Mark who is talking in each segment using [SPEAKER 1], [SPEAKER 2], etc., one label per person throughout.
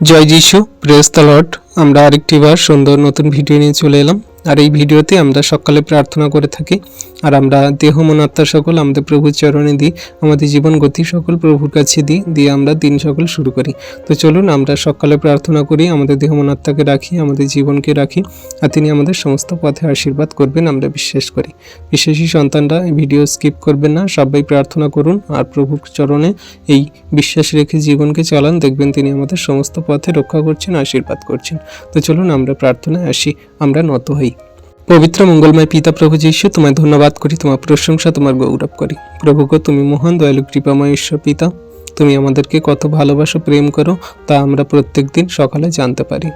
[SPEAKER 1] জয় যিশু press Lord আমরা আরেকটি বার সুন্দর নতুন ভিডিও নিয়ে চলে এলাম। আর এই ভিডিওতে আমরা সকালে প্রার্থনা করে থাকি আর আমরা দেহ, মন, আত্মা সকল আমাদের প্রভুর চরণে দিই, আমাদের জীবন গতি সকল প্রভুর কাছে দিই, দিয়ে আমরা দিন সকল শুরু করি। তো চলুন আমরা সকালে প্রার্থনা করি, আমাদের দেহ, মন, আত্মাকে রাখি, আমাদের জীবনকে রাখি, আর তিনি আমাদের সমস্ত পথে আশীর্বাদ করবেন আমরা বিশ্বাস করি। বিশেষই সন্তানরা এই ভিডিও স্কিপ করবেন না, সবাই প্রার্থনা করুন, আর প্রভুর চরণে এই বিশ্বাস রেখে জীবনকে চালান, দেখবেন তিনি আমাদের সমস্ত পথে রক্ষা করছেন, আশীর্বাদ করছেন। তো চলুন আমরা প্রার্থনায় আসি, আমরা নত হই। পবিত্র মঙ্গলময় পিতা প্রভু যীশু, তোমায় ধন্যবাদ করি, তোমার প্রশংসা, তোমার গৌরব করি। প্রভু গো, তুমি মহান, দয়ালু, কৃপাময় ঈশ্বর পিতা, তুমি আমাদেরকে কত ভালোবাসো, প্রেম করো, তা আমরা প্রত্যেক দিন সকালে জানতে পারি।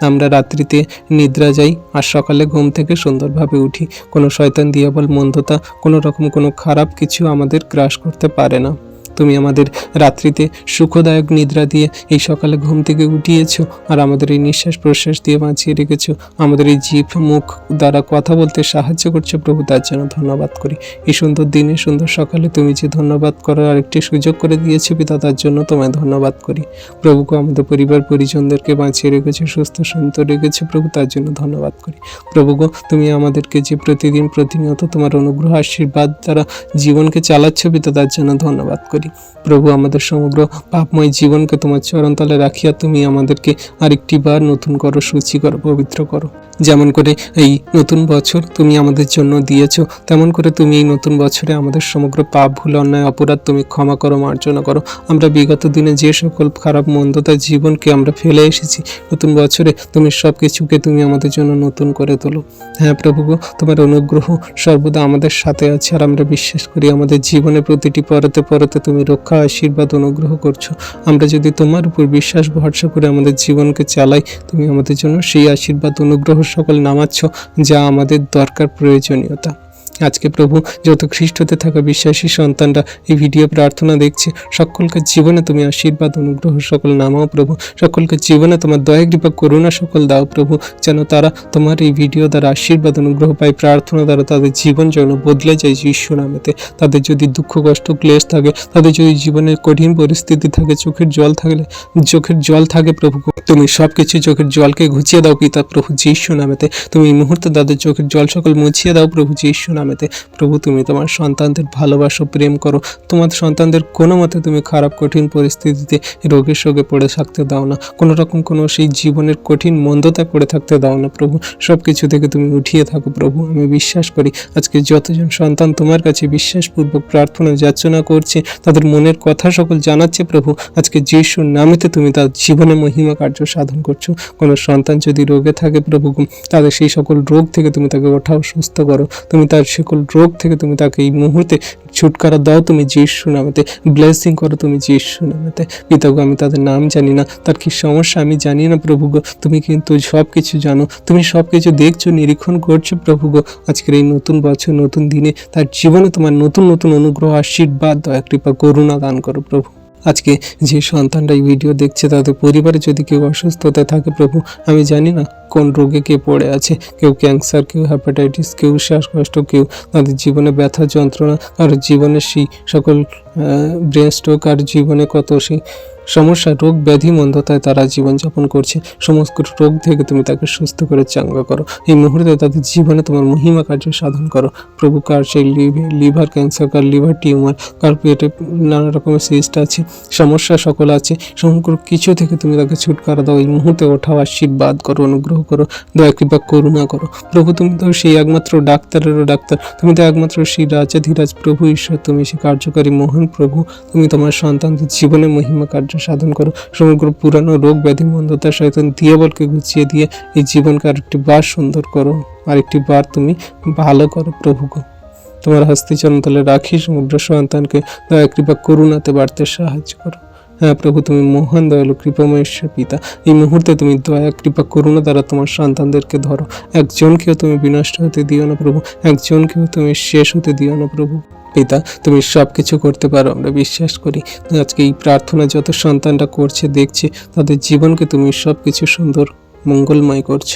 [SPEAKER 1] আমরা রাত্রিতে নিদ্রা যাই আর সকালে ঘুম থেকে সুন্দরভাবে উঠি। কোনো শয়তান, দিয়াবল, মন্দতা, কোনো রকম কোনো খারাপ কিছু আমাদের গ্রাস করতে পারে না। তুমি আমাদের রাত্রিতে সুখদায়ক নিদ্রা দিয়ে এই সকালে ঘুম থেকে উঠিয়েছো আর আমাদের এই নিঃশ্বাস প্রশ্বাস দিয়ে বাঁচিয়ে রেখেছো। আমাদের এই জিভ মুখ দ্বারা কথা বলতে সাহায্য করছ প্রভু, তার জন্য ধন্যবাদ করি। এই সুন্দর দিনে, সুন্দর সকালে তুমি যে ধন্যবাদ করার আরেকটি সুযোগ করে দিয়েছ পিতা, তার জন্য তোমায় ধন্যবাদ করি। প্রভুকে আমাদের পরিবার পরিজনদেরকে বাঁচিয়ে রেখেছো, সুস্থ সুন্দর রেখেছো প্রভু, তার জন্য ধন্যবাদ করি। প্রভু গো তুমি আমাদেরকে যে প্রতিদিন প্রতিনিয়ত তোমার অনুগ্রহ, আশীর্বাদ দ্বারা জীবনকে চালাচ্ছ পিতা, তার জন্য ধন্যবাদ করি। প্রভু, আমাদের সমগ্র পাপময় জীবনকে তোমার চরণতলে রাখিয়া তুমি আমাদেরকে আরেকটি বার নতুন করো, সূচি করো, পবিত্র করো। যেমন করে এই নতুন বছর তুমি আমাদের জন্য দিয়েছ, তেমন করে তুমি এই নতুন বছরে আমাদের সমগ্র পাপ, ভুল, অন্যায়, অপরাধ তুমি ক্ষমা করো, মার্জনা করো। আমরা বিগত দিনে যে সকল খারাপ মন্দতা জীবনকে আমরা ফেলে এসেছি, নতুন বছরে তুমি সব কিছুকে তুমি আমাদের জন্য নতুন করে তোলো। হ্যাঁ প্রভু তোমার অনুগ্রহ সর্বদা আমাদের সাথে আছে, আর আমরা বিশ্বাস করি আমাদের জীবনে প্রতিটি পরতে পরতে তুমি রক্ষা, আশীর্বাদ, অনুগ্রহ করছ। আমরা যদি তোমার উপর বিশ্বাস, ভরসা করে আমাদের জীবনকে চালাই, তুমি আমাদের জন্য সেই আশীর্বাদ, অনুগ্রহ সকল নামাচ্ছ, যা আমাদের দরকার, প্রয়োজনীয়তা। আজকে প্রভু যত খ্রিস্টতে থাকা বিশ্বাসী সন্তানরা এই ভিডিও প্রার্থনা দেখছে, সকলকে জীবনে তুমি আশীর্বাদ, অনুগ্রহ, সকল নামাও প্রভু। সকলকে জীবনে তোমার দয়া, কৃপা, করুণা সকল দাও প্রভু, যেন তারা তোমার এই ভিডিও দ্বারা আশীর্বাদ, অনুগ্রহ পায়, প্রার্থনা দ্বারা তাদের জীবন যেন বদলে যায় যিশু নামেতে। তাদের যদি দুঃখ, কষ্ট, ক্লেশ থাকে, তাদের যদি জীবনে কঠিন পরিস্থিতি থাকে, চোখের জল থাকলে, চোখের জল থাকে প্রভু। তুমি সব কিছু চোখের জলকে ঘুচিয়ে দাও পিতা প্রভু যিশু নামেতে। তুমি এই মুহূর্তে তাদের চোখের জল সকল মুছিয়ে দাও প্রভু যিশু নামেতে, প্রভু, তুমি তোমার সন্তানদের ভালোবাসো, প্রেম করো। তোমার সন্তানদের কোনো মতে তুমি খারাপ, কঠিন পরিস্থিতিতে রোগের শোকে পড়ে থাকতে দাও না। কোনো রকম কোনো সেই জীবনের কঠিন মন্দতা পড়ে থাকতে দাও না, প্রভু। সব কিছু থেকে তুমি উঠিয়ে থাকো, প্রভু। আমি বিশ্বাস করি, আজকে যতজন সন্তান তোমার কাছে বিশ্বাসপূর্বক প্রার্থনা, যাচনা করছে, তাদের মনের কথা সকল জানাচ্ছে, প্রভু। আজকে যিশুর নামেতে তুমি তার জীবনে মহিমা কার্য সাধন করছ। কোনো সন্তান যদি রোগে থাকে, প্রভু, তাদের সেই সকল রোগ থেকে তুমি তাকে ওঠাও, সুস্থ করো। তুমি তার সকল রোগ থেকে তুমি তাকে এই মুহূর্তে ছুটকারা দাও, তুমি যিশু নামেতে ব্লেসিং করো তুমি যিশু নামেতে। পিতাগো আমি তাদের নাম জানি না, তার কি সমস্যা আমি জানি না প্রভু গো। তুমি কিন্তু সব কিছু জানো, তুমি সব কিছু দেখছ, নিরীক্ষণ করছ প্রভু গো। আজকের এই নতুন বছর, নতুন দিনে তার জীবনে তোমার নতুন নতুন অনুগ্রহ, আশীর্বাদ, দয়া, কৃপা, করুণা দান করো প্রভু আজকে যে সন্তানরা এই ভিডিও দেখছে, তাদের পরিবারে যদি কেউ অসুস্থতা থাকে প্রভু, আমি জানি না কোন রোগে কে পড়ে আছে। কেউ ক্যান্সার কেউ হ্যাপাটাইটিস কেউ শ্বাসকষ্ট, কেউ তাদের জীবনে ব্যথা যন্ত্রণা আর জীবনে সেই সকল ব্রেন স্ট্রোক আর জীবনে কত সেই সমস্যা, রোগ ব্যাধি, মন্দতায় তারা জীবনযাপন করছে। সমস্ত রোগ থেকে তুমি তাকে সুস্থ করে চাঙ্গা করো। এই মুহূর্তে তাদের জীবনে তোমার মহিমা কার্য সাধন করো। প্রভু, কার সেই লিভার ক্যান্সার, কার লিভার টিউমার, কার পেটে নানা রকমের সিস্ট আছে, সমস্যা সকল আছে, সমগ্র কিছু থেকে তুমি তাকে ছুটকারা দাও। এই মুহূর্তে ওঠাও, আশীর্বাদ করো, অনুগ্রহ করো, দয়া কৃপা, করুণা করো। প্রভু, তুমি তো সেই একমাত্র ডাক্তারেরও ডাক্তার। তুমি তো একমাত্র সেই রাজাধিরাজ প্রভু, ঈশ্বর। তুমি সেই কার্যকারী মহান প্রভু। তুমি তোমার সন্তানদের জীবনে মহিমা কার্য সাধন করো। সমগ্র পুরানো রোগ ব্যাধি মন্দতা শয়তান দিয়াবলকে গুছিয়ে দিয়ে এই জীবনকে আরেকটি বার সুন্দর করো। আরেকটি বার তুমি ভালো করো প্রভুকে। তোমার হস্তে চরণতলে রাখি, সমুদ্র সন্তানকে দয়া, কৃপা, করুণাতে বাড়তে সাহায্য করো। হ্যাঁ প্রভু, তুমি মহান, দয়ালু কৃপাময় ঈশ্বর পিতা। এই মুহূর্তে তুমি দয়া, কৃপা, করুণা দ্বারা তোমার সন্তানদেরকে ধরো। একজনকেও তুমি বিনষ্ট হতে দিও না প্রভু। একজনকেও তুমি শেষ হতে দিও না প্রভু। পিতা, তুমি সব কিছু করতে পারো, আমরা বিশ্বাস করি। আজকে এই প্রার্থনা যত সন্তানরা করছে, দেখছে, তাদের জীবনকে তুমি সব কিছু সুন্দর, মঙ্গলময় করছ।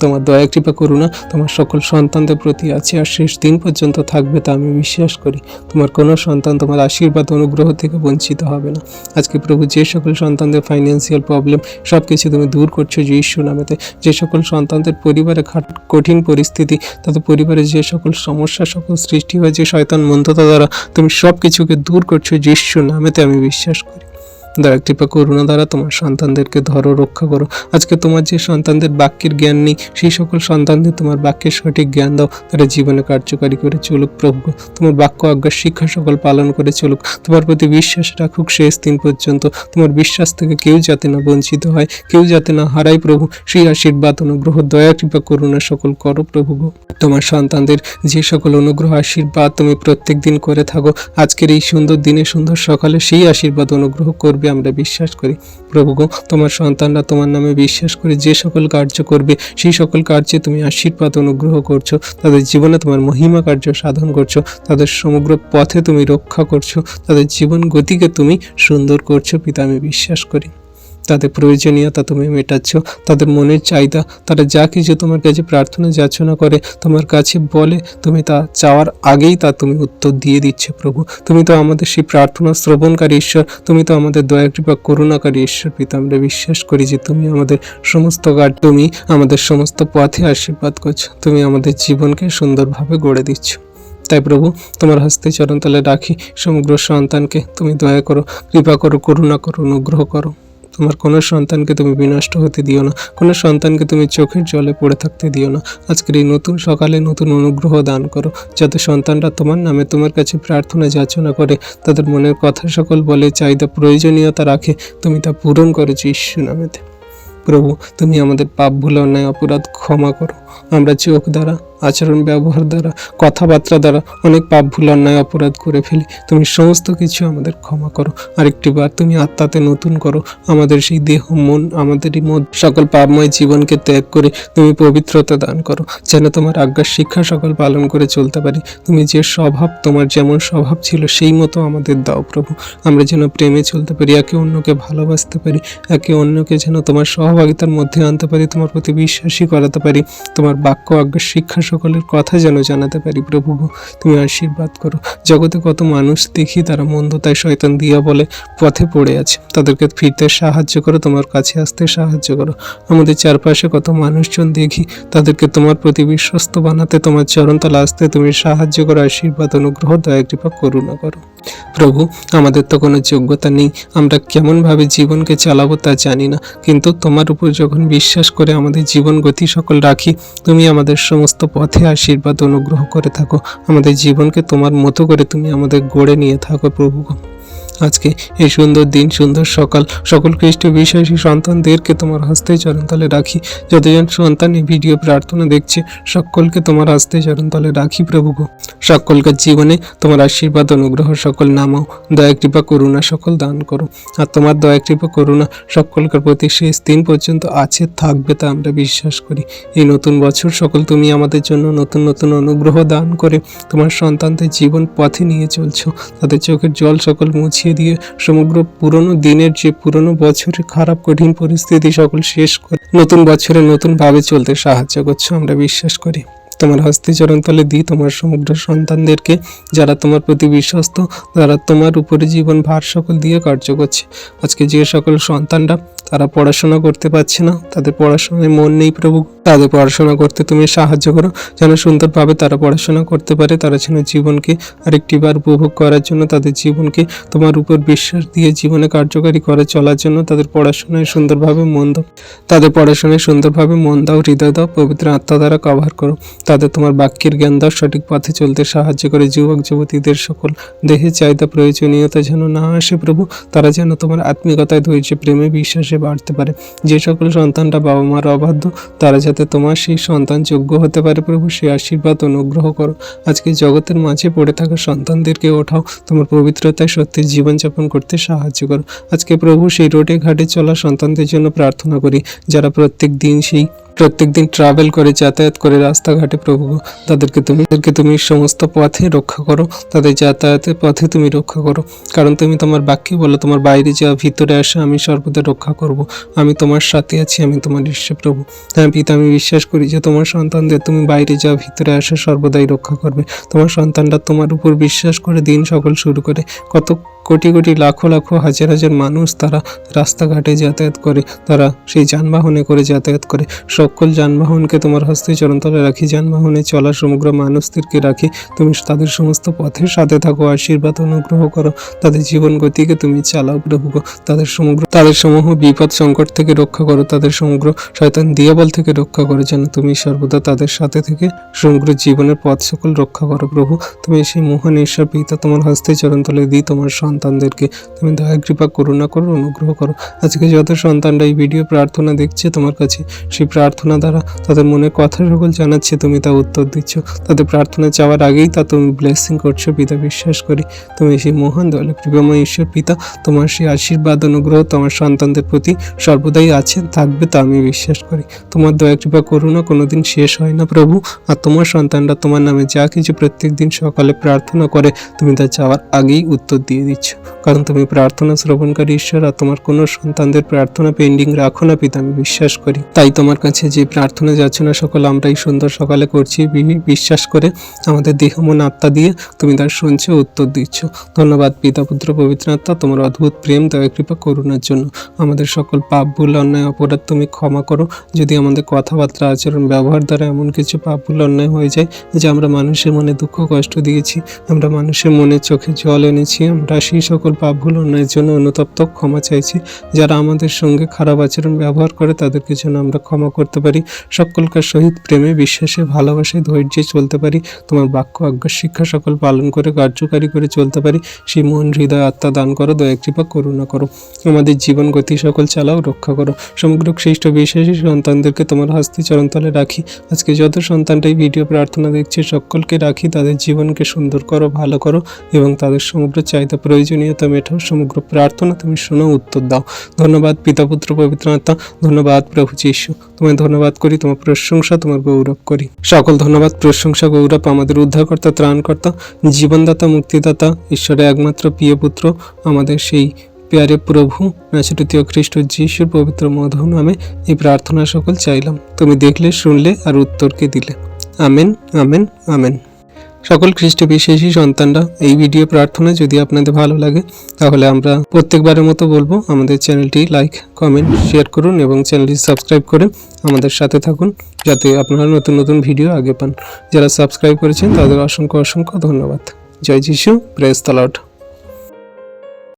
[SPEAKER 1] তোমার দয়া, কৃপা, করুণা তোমার সকল সন্তানদের প্রতি আছে আর শেষ দিন পর্যন্ত থাকবে তা আমি বিশ্বাস করি। তোমার কোনো সন্তান তোমার আশীর্বাদ অনুগ্রহ থেকে বঞ্চিত হবে না। আজকে প্রভু যে সকল সন্তানদের ফাইন্যান্সিয়াল প্রবলেম সব কিছু তুমি দূর করছ যে ঈশ্বর নামেতে। যে সকল সন্তানদের পরিবারে কঠিন পরিস্থিতি, তাদের পরিবারে যে সকল সমস্যা, সকল সৃষ্টি হয় যে শয়তান মন্দতা দ্বারা তুমি সব কিছুকে দূর করছ যে ঈশ্বর নামেতে আমি বিশ্বাস করি। দয়া কৃপা করুণা দ্বারা তোমার সন্তানদেরকে ধরো, রক্ষা করো। আজকে তোমার যে সন্তানদের বাক্যের জ্ঞান নেই, সেই সকল সন্তানদের তোমার বাক্যের সঠিক জ্ঞান দাও। তারা জীবনে কার্যকারী করে চলুক প্রভু। তোমার বাক্য আজ্ঞার শিক্ষা সকল পালন করে চলুক। তোমার প্রতি বিশ্বাস রাখুক শেষ দিন পর্যন্ত। তোমার বিশ্বাস থেকে কেউ যাতে না বঞ্চিত হয়, কেউ যাতে না হারায় প্রভু। সেই আশীর্বাদ, অনুগ্রহ, দয়া, কৃপা, করুণা সকল করো প্রভু তোমার সন্তানদের যে সকল অনুগ্রহ, আশীর্বাদ তুমি প্রত্যেক দিন করে থাকো। আজকের এই সুন্দর দিনে, সুন্দর সকালে সেই আশীর্বাদ, অনুগ্রহ করবে আমরা বিশ্বাস করি। প্রভু গো, তোমার সন্তানরা তোমার নামে বিশ্বাস করে যে সকল কার্য করবে, সেই সকল কার্যে তুমি আশীর্বাদ অনুগ্রহ করছ। তাদের জীবনে তোমার মহিমা কার্য সাধন করছ। তাদের সমগ্র পথে তুমি রক্ষা করছ। তাদের জীবন গতিকে তুমি সুন্দর করছ, পিতা, আমি বিশ্বাস করি। তাদের প্রয়োজনীয়তা তুমি মেটাচ্ছ, তাদের মনের চাহিদা, তারা যা কিছু তোমার কাছে প্রার্থনা যাচনা করে, তোমার কাছে বলে, তুমি তা চাওয়ার আগেই তা তুমি উত্তর দিয়ে দিচ্ছ প্রভু। তুমি তো আমাদের সেই প্রার্থনা শ্রবণকারী ঈশ্বর, তুমি তো আমাদের দয়া কৃপা করুণাকারী ঈশ্বর পিতা। আমরা বিশ্বাস করি যে তুমি আমাদের সমস্ত কাজ, তুমি আমাদের সমস্ত পথে আশীর্বাদ করছ, তুমি আমাদের জীবনকে সুন্দরভাবে গড়ে দিচ্ছ। তাই প্রভু, তোমার হস্তে চরণতলে রাখি, সমগ্র সন্তানকে তুমি দয়া করো, কৃপা করো, করুণা করো, অনুগ্রহ করো। তোমার কোনো সন্তানকে তুমি বিনষ্ট হতে দিও না, কোনো সন্তানকে তুমি চোখের জলে পড়ে থাকতে দিও না। আজকের এই নতুন সকালে নতুন অনুগ্রহ দান করো। যাতে সন্তানরা তোমার নামে তোমার কাছে প্রার্থনা যাচনা করে, তাদের মনের কথা সকল বলে, চাহিদা প্রয়োজনীয়তা রাখে, তুমি তা পূরণ করেছ ঈশ্বর নামেতে। প্রভু, তুমি আমাদের পাপ ভুল অন্যায় অপরাধ ক্ষমা করো। আমরা চোখ দ্বারা, আচরণ ব্যবহার দ্বারা, কথাবার্তা দ্বারা অনেক পাপ ভুল অন্যায় অপরাধ করে ফেলি। তুমি সমস্ত কিছু আমাদের ক্ষমা করো। আরেকটি বার তুমি আত্মাতে নতুন করো। আমাদের সেই দেহ, মন আমাদের সকল পাপময় জীবনকে ত্যাগ করে তুমি পবিত্রতা দান করো। যেন তোমার আজ্ঞার শিক্ষা সকল পালন করে চলতে পারি। তুমি যে স্বভাব, তোমার যেমন স্বভাব ছিল, সেই মতো আমাদের দাও প্রভু। আমরা যেন প্রেমে চলতে পারি, একে অন্যকে ভালোবাসতে পারি, একে অন্যকে যেন তোমার সহভাগিতার মধ্যে আনতে পারি, তোমার প্রতি বিশ্বাসী করাতে পারি, তোমার বাক্য আজ্ঞার শিক্ষা সকলের কথা যেন জানাতে পারি, প্রভু, তুমি আশীর্বাদ করো। জগতে কত মানুষ দেখি তারা মন্দতায় শয়তান দিয়া বলে, পথে পড়ে আছে। তাদেরকে ফিরতে সাহায্য করো, তোমার কাছে আসতে সাহায্য করো। আমাদের চারপাশে কত মানুষজন দেখি, তাদেরকে তোমার প্রতি বিশ্বস্ত বানাতে, তোমার চরণতলা আসতে তুমি সাহায্য করো, আশীর্বাদ, অনুগ্রহ, দয়া, কৃপা, করুণা করো। প্রভু, আমাদের তো কোনো যোগ্যতা নেই, আমরা কেমনভাবে জীবনকে চালাবো তা জানি না, কিন্তু তোমার উপর যখন বিশ্বাস করে আমাদের জীবন গতি সকল রাখি, তুমি আমাদের সমস্ত পথে আশীর্বাদ অনুগ্রহ করে থাকো আমাদের জীবনকে তোমার মতো করে তুমি আমাদের গড়ে নিয়ে থাকো প্রভু। আজকে এই সুন্দর দিন, সুন্দর সকাল। সকল খ্রিস্ট বিশ্বাসী সন্তানদেরকে তোমার হস্তে চরণতলে রাখি। যতজন সন্তান এই ভিডিও প্রার্থনা দেখছে, সকলকে তোমার হস্তে চরণতলে রাখি প্রভু গো। সকলকার জীবনে তোমার আশীর্বাদ, অনুগ্রহ, সকল নামাও। দয়া, কৃপা, করুণা সকল দান করো। আর তোমার দয়া, কৃপা, করুণা সকলকার প্রতি শেষ দিন পর্যন্ত আছে, থাকবে তা আমরা বিশ্বাস করি। এই নতুন বছর সকল তুমি আমাদের জন্য নতুন নতুন অনুগ্রহ দান করে তোমার সন্তানদের জীবন পথে নিয়ে চলছো। তাদের চোখের জল সকল মুছিয়ে দিয়ে সমগ্র পুরনো দিনের যে পুরনো বছরের খারাপ, কঠিন পরিস্থিতি সকল শেষ করে নতুন বছরে নতুন ভাবে চলতে সাহায্য করছ, আমরা বিশ্বাস করি। তোমার হস্তে চরণ তলে দিই তোমার সমগ্র সন্তানদেরকে, যারা তোমার প্রতি বিশ্বস্ত তারা তোমার উপরে জীবন ভার সকল দিয়ে কার্য করছে। আজকে যে সকল সন্তানরা তারা পড়াশোনা করতে পারছে না, তাদের পড়াশোনায় মন নেই প্রভু। তাদের পড়াশোনা করতে তুমি সাহায্য করো, যেন সুন্দরভাবে তারা পড়াশোনা করতে পারে, তারা যেন জীবনকে আরেকটি বার উপভোগ করার জন্য, তাদের জীবনকে তোমার উপর বিশ্বাস দিয়ে জীবনে কার্যকারী করে চলার জন্য তাদের পড়াশোনায় সুন্দরভাবে মন দাও। তাদের পড়াশোনায় সুন্দরভাবে মন দাও, হৃদয় দাও, পবিত্র আত্মা দ্বারা কভার করো। তাদের তোমার বাক্যের জ্ঞান দাও, সঠিক পথে চলতে সাহায্য করে, যুবক যুবতীদের সকল দেহে চাহিদা, প্রয়োজনীয়তা যেন না আসে প্রভু, তারা যেন তোমার আত্মিকতায় ধৈর্য, প্রেমে বিশ্বাসে বাড়তে পারে। যে সকল সন্তানটা বাবা মার অবাধ্য, তারা যাতে তোমার সেই সন্তান যোগ্য হতে পারে প্রভু সেই আশীর্বাদ অনুগ্রহ করো। আজকে জগতের মাঝে পড়ে থাকা সন্তানদেরকে ওঠাও, তোমার পবিত্রতায় সত্যি জীবনযাপন করতে সাহায্য করো। আজকে প্রভু সেই রোডে ঘাটে চলা সন্তানদের জন্য প্রার্থনা করি, যারা প্রত্যেক দিন সেই প্রত্যেকদিন ট্রাভেল করে, যাতায়াত করে রাস্তাঘাটে প্রভু, তাদেরকে তুমি তাদেরকে তুমি সমস্ত পথে রক্ষা করো, তাদের যাতায়াতের পথে তুমি রক্ষা করো। কারণ তুমি তোমার বাক্যে বলো, তোমার বাইরে যাওয়া ভিতরে আসা, আমি সর্বদা রক্ষা করব। আমি তোমার সাথে আছি, আমি তোমার ঈশ্বর প্রভু। হ্যাঁ পিতা, আমি বিশ্বাস করি যে তোমার সন্তানদের তুমি বাইরে যাওয়া ভিতরে আসা, সর্বদাই রক্ষা করবে। তোমার সন্তানরা তোমার উপর বিশ্বাস করে দিন সকল শুরু করে। কত কোটি কোটি লাখো লাখো, হাজার হাজার মানুষ তারা রাস্তাঘাটে যাতায়াত করে, তারা সেই যানবাহনে করে যাতায়াত করে। সকল যানবাহনকে তোমার হস্তে চরণতলে রাখি, যানবাহনে চলা সমগ্র মানুষদেরকে রাখি। তুমি তাদের সমস্ত পথের সাথে থাকো, আশীর্বাদ, অনুগ্রহ করো। তাদের জীবন গতিকে তুমি চালাও, প্রভু। তাদের সমগ্র, তাদের সমূহ বিপদ সংকট থেকে রক্ষা করো, তাদের সমগ্র শয়তান দিয়াবল থেকে রক্ষা করো, যেন তুমি সর্বদা তাদের সাথে থেকে সমগ্র জীবনের পথ সকল রক্ষা করো, প্রভু। তুমি সেই মহান ঈশ্বর পিতা তোমার হস্তে চরণতলে দিই, তোমার সন্তানদেরকে। তুমি দয়া, কৃপা, করুণা করো, অনুগ্রহ করো। আজকে যত সন্তানরা এই ভিডিও প্রার্থনা দেখছে তোমার কাছে, সেই প্রার্থনা দ্বারা তাদের মনে কথা সকল জানাচ্ছে, তুমি তা উত্তর দিচ্ছ। তাদের প্রার্থনা চাওয়ার আগেই তা তুমি ব্লেসিং করছ, পিতা বিশ্বাস করি। তুমি সেই মহান দলে কৃপাময় ঈশ্বর পিতা, তোমার সেই আশীর্বাদ, অনুগ্রহ তোমার সন্তানদের প্রতি সর্বদাই আছে, থাকবে তা আমি বিশ্বাস করি। তোমার দয়া, কৃপা, করুণা কোনোদিন শেষ হয় না প্রভু। আর তোমার সন্তানরা তোমার নামে যা কিছু প্রত্যেক দিন সকালে প্রার্থনা করে, তুমি তা চাওয়ার আগেই উত্তর দিয়ে দিচ্ছ। Koç কারণ তুমি প্রার্থনা শ্রবণকারী ঈশ্বর আর তোমার কোনো সন্তানদের প্রার্থনা পেন্ডিং রাখো না পিতা, আমি বিশ্বাস করি। তাই তোমার কাছে যে প্রার্থনা যাচ্ছে না সকল আমরা এই সুন্দর সকালে করছি বিশ্বাস করে আমাদের দেহ, মন, আত্মা দিয়ে তুমি তার শুনছো উত্তর দিচ্ছ। ধন্যবাদ পিতা, পুত্র, পবিত্র আত্মা, তোমার অদ্ভুত প্রেম, দয়া, কৃপা, করুণার জন্য। আমাদের সকল পাপ, ভুল, অন্যায়, অপরাধ তুমি ক্ষমা করো। যদি আমাদের কথাবার্তা, আচরণ, ব্যবহার দ্বারা এমন কিছু পাপ, ভুল, অন্যায় হয়ে যায় যে আমরা মানুষের মনে দুঃখ, কষ্ট দিয়েছি, আমরা মানুষের মনে চোখে জল এনেছি, আমরা সেই সকল পাপ ভুল অন্যায়ের জন্য অনুতপ্ত, ক্ষমা চাইছি। যারা আমাদের সঙ্গে খারাপ আচরণ ব্যবহার করে, তাদেরকে যেন আমরা ক্ষমা করতে পারি। সকলকার সহিত প্রেমে, বিশ্বাসে, ভালোবাসায়, ধৈর্যে চলতে পারি। তোমার বাক্য, আজ্ঞা, শিক্ষা সকল পালন করে, কার্যকারী করে চলতে পারি। সেই মন হৃদয় আত্মা দান করো, দয়া, কৃপা, করুণা করো। আমাদের জীবন গতি সকল চালাও, রক্ষা করো। সমগ্র খ্রিস্ট বিশ্বাসী সন্তানদেরকে তোমার হস্তে চরণতলে রাখি। আজকে যত সন্তানটাই ভিডিও প্রার্থনা দেখছে, সকলকে রাখি। তাদের জীবনকে সুন্দর করো, ভালো করো এবং তাদের সমগ্র চাহিদা, প্রয়োজনীয়তা মেটাও সমগ্র প্রার্থনা তুমি শোনো, উত্তর দাও। ধন্যবাদ পিতা পুত্র পবিত্র আত্মা। ধন্যবাদ, প্রভু যিশু। তোমায় ধন্যবাদ করি, তোমার প্রশংসা, তোমার গৌরব করি। সকল ধন্যবাদ, প্রশংসা, গৌরব আমাদের উদ্ধারকর্তা, ত্রাণকর্তা, জীবনদাতা, মুক্তিদাতা, ঈশ্বরের একমাত্র প্রিয় পুত্র, আমাদের সেই পেয়ারে প্রভু নাচরতীয় খ্রিস্ট যিশুর পবিত্র মধু নামে এই প্রার্থনা সকল চাইলাম। তুমি দেখলে, শুনলে আর উত্তরকে দিলে। আমেন আমেন আমেন। সকল খ্রিস্ট বিশ্বাসী সন্তানরা এই ভিডিও প্রার্থনা যদি আপনাদের ভালো লাগে, তাহলে আমরা প্রত্যেকবারের মতো বলব আমাদের চ্যানেলটি লাইক, কমেন্ট, শেয়ার করুন এবং চ্যানেলটি সাবস্ক্রাইব করে আমাদের সাথে থাকুন যাতে আপনারা নতুন নতুন ভিডিও আগে পান। যারা সাবস্ক্রাইব করেছেন তাদের অসংখ্য অসংখ্য ধন্যবাদ। জয় যিশু, প্রেস তালাউট